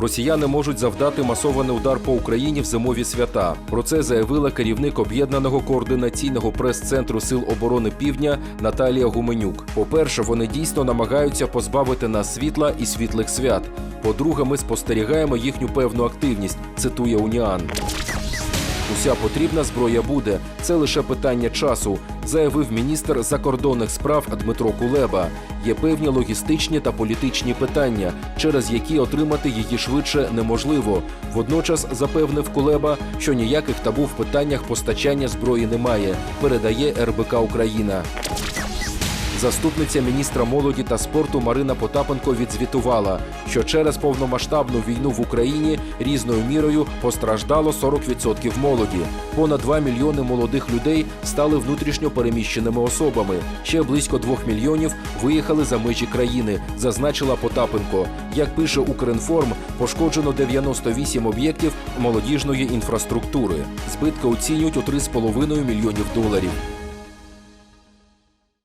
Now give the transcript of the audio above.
Росіяни можуть завдати масований удар по Україні в зимові свята. Про це заявила керівник об'єднаного координаційного прес-центру Сил оборони Півдня Наталія Гуменюк. По-перше, вони дійсно намагаються позбавити нас світла і світлих свят. По-друге, ми спостерігаємо їхню певну активність. Цитує Уніан. Уся потрібна зброя буде. Це лише питання часу, заявив міністр закордонних справ Дмитро Кулеба. Є певні логістичні та політичні питання, через які отримати її швидше неможливо. Водночас запевнив Кулеба, що ніяких табу в питаннях постачання зброї немає. Передає РБК Україна. Заступниця міністра молоді та спорту Марина Потапенко відзвітувала, що через повномасштабну війну в Україні різною мірою постраждало 40% молоді. Понад 2 мільйони молодих людей стали внутрішньо переміщеними особами. Ще близько 2 мільйонів виїхали за межі країни, зазначила Потапенко. Як пише Укрінформ, пошкоджено 98 об'єктів молодіжної інфраструктури. Збитки оцінюють у 3,5 мільйонів доларів.